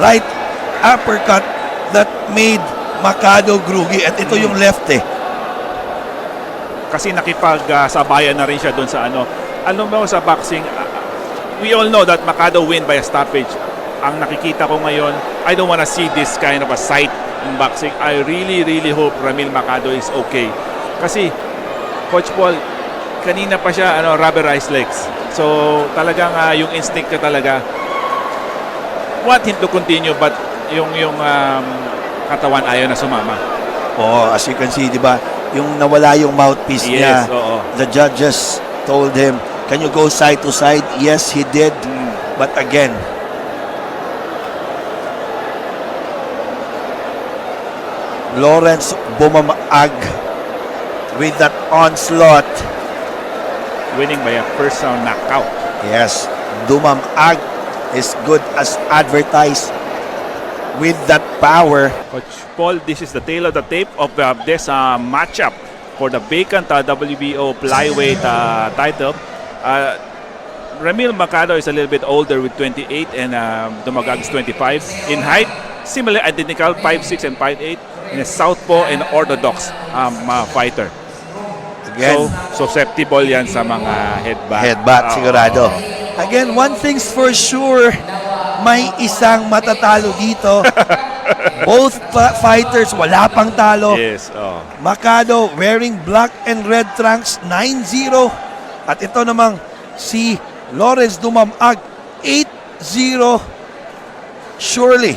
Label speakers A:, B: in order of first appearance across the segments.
A: right uppercut that made Makado groggy. At ito yung left eh.
B: Kasi nakipag-sabayan na rin siya doon sa ano. Ano mo sa boxing, ah, we all know that Makado win by a stoppage. Ang nakikita ko ngayon, I don't wanna see this kind of a sight in boxing. I really, really hope Ramil Makado is okay. Kasi, Coach Paul, kanina pa siya ano, rubberized legs. So, talagang ah, yung instinct niya talaga, want him to continue but yung yung um, katawan ayaw na sumama.
A: Oh, as you can see, di ba? Yung nawala yung mouthpiece niya.
B: Yes, oo.
A: The judges told him, can you go side to side? Yes, he did.
B: Mm.
A: But again, Lawrence bumamaag with that onslaught.
B: Winning by a first round knockout.
A: Yes, dumamag is good as advertised with that power.
B: Coach Paul, this is the tail of the tape of uh, this uh, matchup for the vacant uh, WBO flyweight uh, title. Uh, Ramil Mercado is a little bit older with 28 and um, Dumagag is 25. In height, similar, identical, 5'6 and 5'8. In a southpaw and orthodox um, uh, fighter.
A: Again,
B: So, susceptible yan sa mga headbutt.
A: headbutt,
B: Oo.
A: sigurado. Again, one thing's for sure, may isang matatalo dito. Both fighters, wala pang talo.
B: Yes, oh.
A: Makado wearing black and red trunks 9-0 at ito namang si Lawrence Dumamag 8-0 surely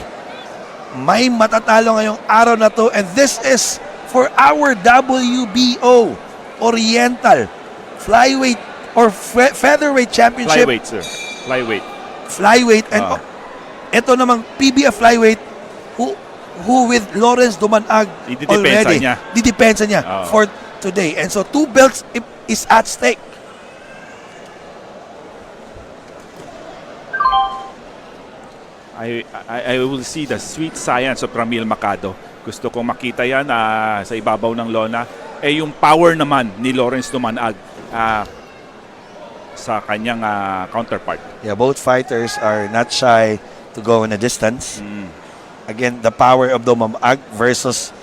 A: may matatalo ngayong araw na to and this is for our WBO Oriental Flyweight or fe- Featherweight Championship
B: Flyweight, sir. Flyweight.
A: flyweight and
B: Ah.
A: ito namang PBF flyweight who who with Lawrence Dumanag already
B: niya.
A: didepensa niya
B: Ah.
A: for today and so two belts is at stake
B: I, I, I will see the sweet science of Ramil Macado. Gusto kong makita yan ah, sa ibabaw ng lona. Eh yung power naman ni Lawrence Dumanag ah, sa kanyang ah, counterpart.
A: yeah both fighters are not shy to go in a distance.
B: Mm.
A: again the power of Dumamag versus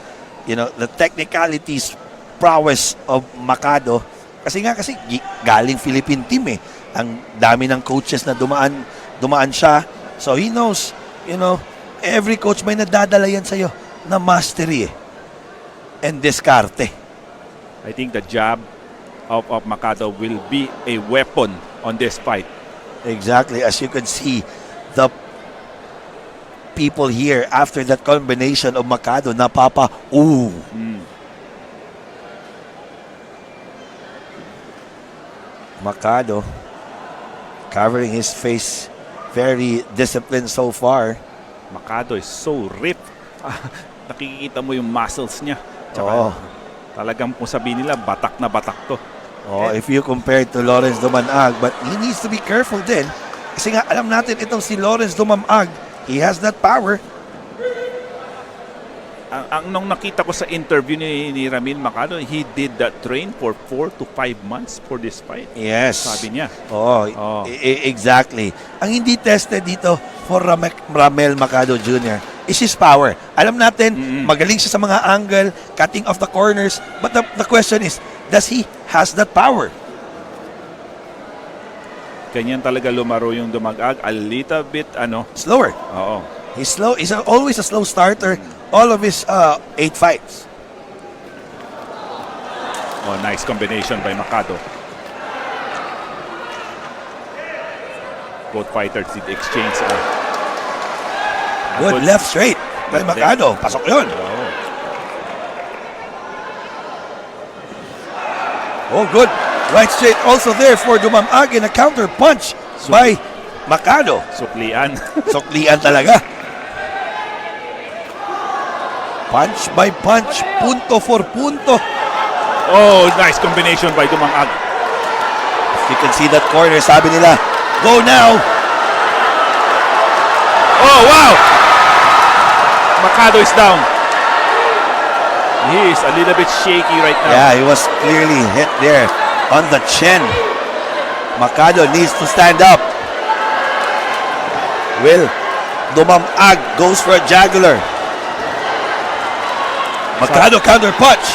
A: you know the technicalities prowess of Makado. Kasi nga kasi galing Philippine team eh. Ang dami ng coaches na dumaan dumaan siya. So he knows you know every coach may nadadala yan sa'yo na mastery eh and diskarte
B: I think the jab of, of Macado will be a weapon on this fight.
A: exactly as you can see the people here after that combination of Makado napapa ooh
B: Mm.
A: Makado covering his face very disciplined so far.
B: Macado is so ripped. Nakikita mo yung muscles niya. Tsaka
A: Oo.
B: talagang kung sabihin nila, batak na batak to.
A: Oh, if you compare to Lawrence Dumanag, but he needs to be careful din. Kasi nga alam natin itong si Lawrence Dumamag, he has that power.
B: Ang, ang nung nakita ko sa interview ni, ni Ramil Macado, he did that train for 4 to 5 months for this fight.
A: Yes.
B: Sabi niya.
A: Oh,
B: Oo.
A: e- e- exactly. Ang hindi tested dito for Rame- Ramel Macado Jr. is his power. Alam natin,
B: Mm-mm.
A: magaling siya sa mga angle, cutting off the corners, but the, the question is, does he has that power?
B: Ganyan talaga lumaro yung dumagag. A little bit, ano,
A: Slower.
B: oo.
A: He's slow. He's a- always a slow starter. All of his uh, eight fights.
B: Oh, nice combination by Macado. Both fighters did exchange. Uh,
A: Good left straight by
B: Left,
A: Macado. Pasok yun.
B: Oo.
A: Oh, good. Right straight also there for Dumamag and a counter punch
B: So-
A: by Macado.
B: Suklian.
A: Suklian talaga. Punch by punch, punto for punto.
B: oh, nice combination by Dumangag.
A: You can see that corner, sabi nila, go now.
B: Oh, wow! Macado is down. He is a little bit shaky right now.
A: Yeah, he was clearly hit there on the chin. Macado needs to stand up. Will Dumamag goes for a jugular. Magkano counter punch?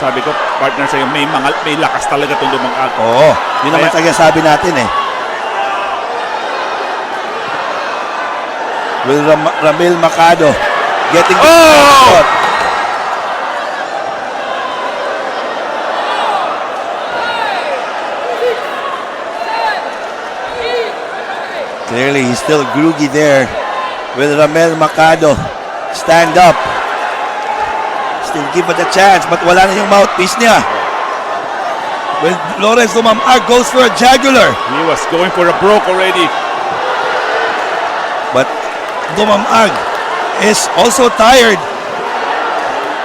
B: Sabi ko, partner sa'yo, may, mga, may lakas talaga itong lumang
A: Oo, yun naman talaga sabi natin eh. Will Ram- Ramil Macado getting the
B: Oh!
A: Clearly, he's still groogy there. with Ramel Macado stand up? Still give it a chance, but wala na yung mouthpiece niya. Well, Lawrence Dumamag goes for a jugular.
B: He was going for a broke already.
A: But Dumamag is also tired.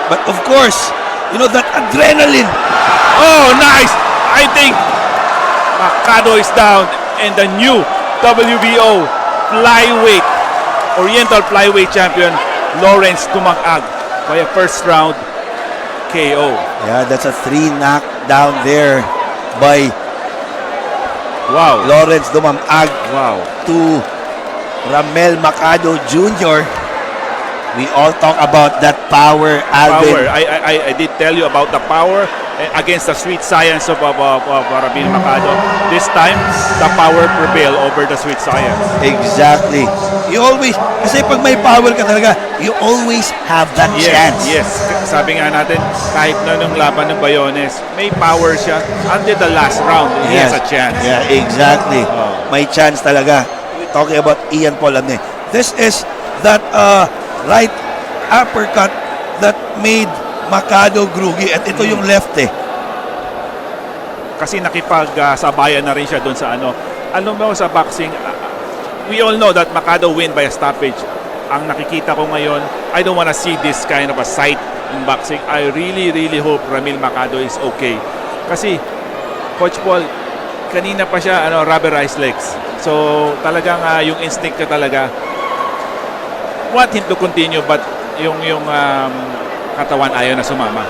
A: But of course, you know that adrenaline.
B: Oh, nice! I think Makado is down and the new WBO flyweight, Oriental flyweight champion, Lawrence Tumangag by a first round KO.
A: Yeah, that's a three knockdown there by
B: Wow.
A: Lawrence Dumamag
B: Wow.
A: to Ramel Macado Jr. We all talk about that power, Alvin.
B: Power. I, I, I- did tell you about the power against the sweet science of, of, of, of Rabil Makado. This time, the power prevail over the sweet science.
A: Exactly. You always, kasi pag may power ka talaga, you always have that
B: Yes,
A: chance.
B: yes. Sabi nga natin, kahit na nung laban ng Bayones, may power siya. Until the last round, he has a chance.
A: Yeah, exactly.
B: Oh.
A: May chance talaga. We're talking about Ian Paul Amne. This is that uh, right uppercut that made Macado groogy. At ito yung left eh.
B: Kasi nakipag-sabayan na rin siya doon sa ano. Alam mo sa boxing, ah, we all know that Makado win by a stoppage. Ang nakikita ko ngayon, I don't wanna see this kind of a sight in boxing. I really, really hope Ramil Makado is okay. Kasi, Coach Paul, kanina pa siya ano, rubberized legs. So, talagang ah, yung instinct ka talaga, want him to continue but yung yung um, katawan ayaw na sumama.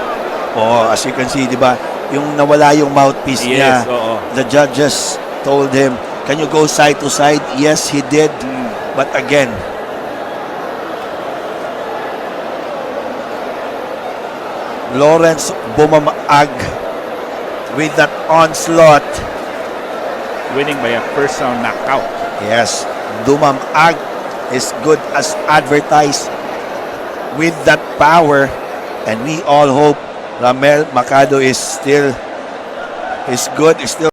A: Oh, as you can see, di ba? Yung nawala yung mouthpiece niya.
B: Yes, oo.
A: The judges told him, can you go side to side? Yes, he did.
B: Mm.
A: But again, Lawrence bumamaag with that onslaught.
B: Winning by a round knockout.
A: Yes, Dumamag is good as advertised with that power and we all hope Ramel Macado is still is good, is still